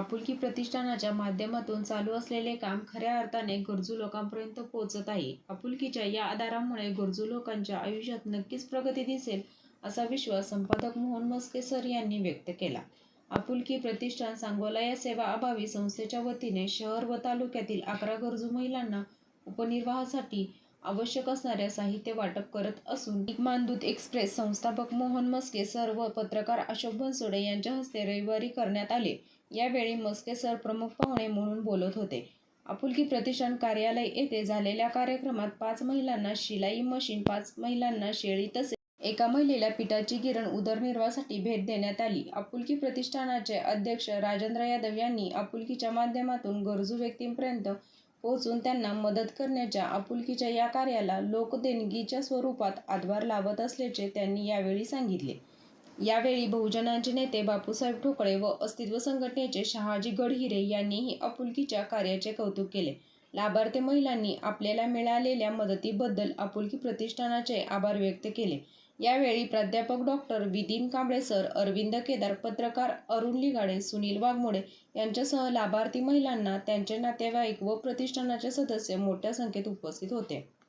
आपुलकी प्रतिष्ठानाच्या माध्यमातून चालू असलेले काम खऱ्या अर्थाने गरजू लोकांपर्यंत पोहोचत आहे. आपुलकीच्या या आधारामुळे गरजू लोकांच्या आयुष्यात नक्कीच प्रगती दिसेल असा विश्वास संपादक मोहन मस्के सर यांनी व्यक्त केला. आपुलकी प्रतिष्ठान सांगोला या सेवा अभावी संस्थेच्या वतीने शहर व तालुक्यातील अकरा गरजू महिलांना उपनिर्वाहासाठी आवश्यक असणाऱ्या साहित्य वाटप करत असून मानदूत एक्सप्रेस संस्थापक मोहन मस्के सर व पत्रकार अशोक बनसोडे यांच्या हस्ते रविवारी करण्यात आले. यावेळी मस्के सर प्रमुख पाहुणे म्हणून बोलत होते. आपुलकी प्रतिष्ठान कार्यालय येथे झालेल्या कार्यक्रमात पाच महिलांना शिलाई मशीन पाच महिलांना शेळी तसेच एका महिलेला पिठाची गिरण उदरनिर्वाहासाठी भेट देण्यात आली. आपुलकी प्रतिष्ठानाचे अध्यक्ष राजेंद्र यादव यांनी आपुलकीच्या माध्यमातून गरजू व्यक्तींपर्यंत पोहोचून त्यांना मदत करण्याच्या आपुलकीच्या या कार्याला लोकदेणगीच्या स्वरूपात आधार लावत असल्याचे त्यांनी यावेळी सांगितले. यावेळी बहुजनांचे नेते बापूसाहेब ठोकळे व अस्तित्व संघटनेचे शहाजी गडहिरे यांनीही आपुलकीच्या कार्याचे कौतुक केले. लाभार्थी महिलांनी आपल्याला मिळालेल्या मदतीबद्दल आपुलकी प्रतिष्ठानाचे आभार व्यक्त केले. यावेळी प्राध्यापक doctor within Kamble sir Arvind Kedar पत्रकार अरुण लिगाडे सुनील वाघमोडे यांच्यासह लाभार्थी महिलांना त्यांचे नातेवाईक व प्रतिष्ठानाचे सदस्य मोठ्या संख्येत उपस्थित होते.